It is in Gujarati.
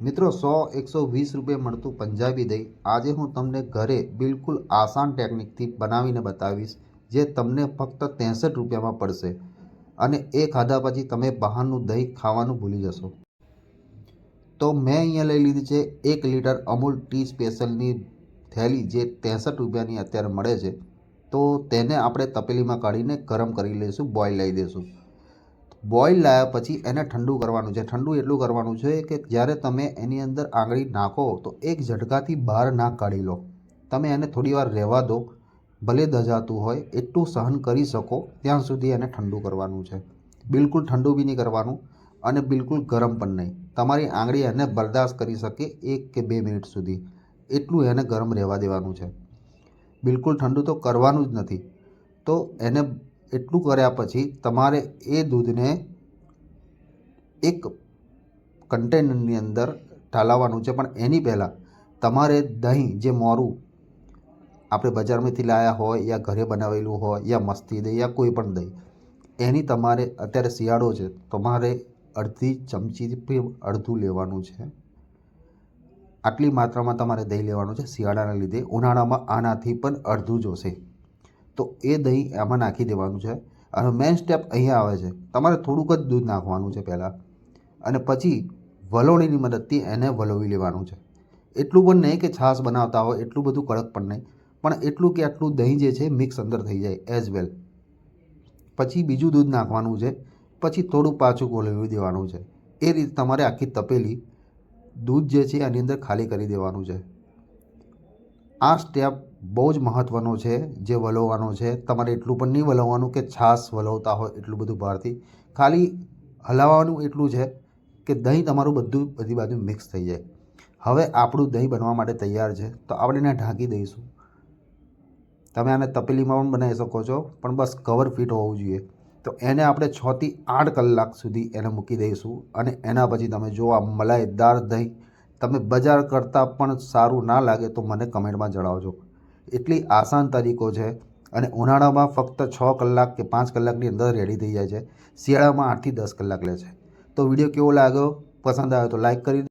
મિત્રો, સો એકસો વીસ રૂપિયા મળતું પંજાબી દહીં આજે હું તમને ઘરે બિલકુલ આસાન ટેકનિકથી બનાવીને બતાવીશ, જે તમને ફક્ત ત્રેસઠ રૂપિયામાં પડશે અને એ ખાધા પછી તમે બહારનું દહીં ખાવાનું ભૂલી જશો. તો મેં અહીંયા લઈ લીધી છે એક લીટર અમૂલ ટી સ્પેશિયલની થેલી, જે ત્રેસઠ રૂપિયાની અત્યારે મળે છે. તો તેને આપણે તપેલીમાં કાઢીને ગરમ કરી લઈશું, બોઇલ લઈ દઈશું બોઇલ લાવ્યા પછી એને ઠંડુ કરવાનું છે. ઠંડુ એટલું કરવાનું છે કે જ્યારે તમે એની અંદર આંગળી નાખો તો એક ઝટકાથી બહાર ના કાઢી લો. તમે એને થોડી વાર રહેવા દો. ભલે દજાતું હોય, એટલું સહન કરી શકો, ત્યાં સુધી એને ઠંડુ કરવાનું છે. બિલકુલ ઠંડુ બી નહીં કરવાનું અને બિલકુલ ગરમ પણ નહીં. તમારી આંગળી એને બરદાસ્ત કરી શકે એક કે બે મિનિટ સુધી. એટલું એને ગરમ રહેવા દેવાનું છે. બિલકુલ ઠંડુ તો કરવાનું જ નથી. તો એને એટલું કર્યા પછી તમારે એ દૂધને એક કન્ટેનરની અંદર ઢાલાવાનું છે. પણ એની પહેલાં તમારે દહીં જે મોરું આપણે બજારમાંથી લાવ્યા હોય યા ઘરે બનાવેલું હોય યા મસ્તી દહીં યા કોઈ પણ દહીં, એની તમારે અત્યારે શિયાળો છે. તમારે અડધી ચમચીથી અડધું લેવાનું છે. આટલી માત્રામાં તમારે દહીં લેવાનું છે શિયાળાના લીધે. ઉનાળામાં આનાથી પણ અડધું જોશે તો એ દહીં એમાં નાખી દેવાનું છે. અને મેઇન સ્ટેપ અહીંયા આવે છે. તમારે થોડુંક જ દૂધ નાખવાનું છે પહેલાં. અને પછી વલોણીની મદદથી એને વલોવી લેવાનું છે. એટલું પણ નહીં કે છાશ બનાવતા હોય, એટલું બધું કડક પણ નહીં. પણ એટલું કે આટલું દહીં જે છે મિક્સ અંદર થઈ જાય એઝ વેલ પછી બીજું દૂધ નાખવાનું છે. પછી થોડું પાછું ગોળવી દેવાનું છે. એ રીતે તમારે આખી તપેલી દૂધ જે છે, એની અંદર ખાલી કરી દેવાનું છે. આ સ્ટેપ બહુ જ મહત્ત્વનો છે, જે વલોવાનો છે. તમારે એટલું પણ નહીં વલોવાનું કે છાશ વલોવતા હોય એટલું બધું બહારથી. ખાલી હલાવવાનું એટલું છે કે દહીં તમારું બધું બધી બાજુ મિક્સ થઈ જાય. હવે આપણું દહીં બનવા માટે તૈયાર છે, તો આપણે એને ઢાંકી દઈશું. તમે આને તપેલીમાં પણ બનાવી શકો છો, પણ બસ કવર ફિટ હોવું જોઈએ. તો એને આપણે છથી આઠ કલાક સુધી એને મૂકી દઈશું અને એના પછી તમે જો આ મલાઈદાર દહીં તમે બજાર કરતાં પણ સારું ના લાગે તો મને કમેન્ટમાં જણાવજો. એટલી આસાન તરીકો છે અને ઉનાળામાં ફક્ત છ કલાક કે પાંચ કલાકની અંદર રેડી થઈ જાય છે. શિયાળામાં આઠથી દસ કલાક લે છે. તો વીડિયો કેવો લાગ્યો? પસંદ આવ્યો તો લાઈક કરી